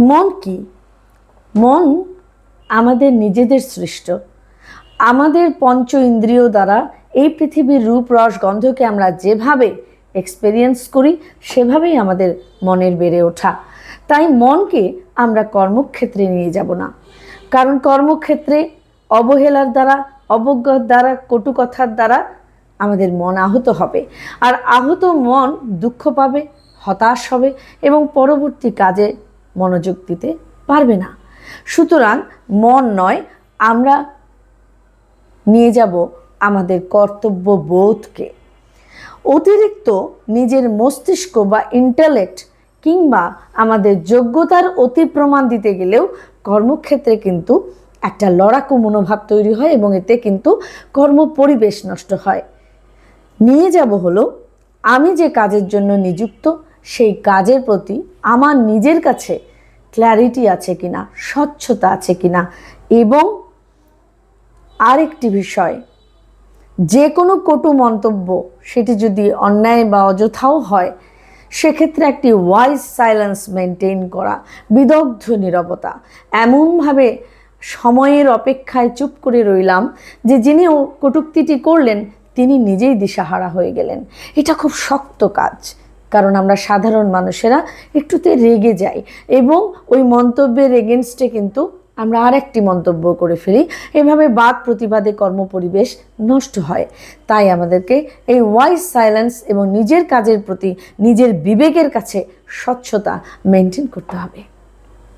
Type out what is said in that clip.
মন কি? মন আমাদের নিজেদের সৃষ্ট। আমাদের পঞ্চ ইন্দ্রিয় দ্বারা এই পৃথিবীর রূপ, রস, গন্ধকে আমরা যেভাবে এক্সপেরিয়েন্স করি, সেভাবেই আমাদের মনের বেড়ে ওঠা। তাই মনকে আমরা কর্মক্ষেত্রে নিয়ে যাব না। কারণ কর্মক্ষেত্রে অবহেলার দ্বারা, অবজ্ঞার দ্বারা, কটু কথার দ্বারা আমাদের মন আহত হবে। আর আহত মন দুঃখ পাবে, হতাশ হবে এবং পরবর্তী কাজে মনোযোগ দিতে পারবে না। সুতরাং মন নয়, আমরা নিয়ে যাব আমাদের কর্তব্য বোধকে। অতিরিক্ত নিজের মস্তিষ্ক বা ইন্টালেক্ট কিংবা আমাদের যোগ্যতার অতি প্রমাণ দিতে গেলেও কর্মক্ষেত্রে কিন্তু একটা লড়াকু মনোভাব তৈরি হয় এবং এতে কিন্তু কর্ম পরিবেশ নষ্ট হয়। নিয়ে যাব হলো, আমি যে কাজের জন্য নিযুক্ত সেই কাজের প্রতি আমার নিজের কাছে ক্ল্যারিটি আছে কিনা, স্বচ্ছতা আছে কিনা এবং আরেকটি বিষয় যে কোনো কটু মন্তব্য সেটি যদি অন্যায় বা অযথাও হয়, সেক্ষেত্রে একটি ওয়াইজ সাইলেন্স মেনটেন করা, বিদগ্ধ নীরবতা। এমনভাবে সময়ের অপেক্ষায় চুপ করে রইলাম যে যিনি কটুক্তিটি করলেন, তিনি নিজেই দিশাহারা হয়ে গেলেন। এটা খুব শক্ত কাজ। কারণ আমরা সাধারণ মানুষেরা একটুতে রেগে যাই। এবং ওই মন্তব্যের এগেনস্টে কিন্তু আমরা আরেকটি মন্তব্য করে ফেলি। এভাবে বাদ প্রতিবাদে কর্মপরিবেশ নষ্ট হয়। তাই আমাদেরকে এই ওয়াইস সাইলেন্স এবং নিজের কাজের প্রতি নিজের বিবেকের কাছে স্বচ্ছতা মেনটেন করতে হবে।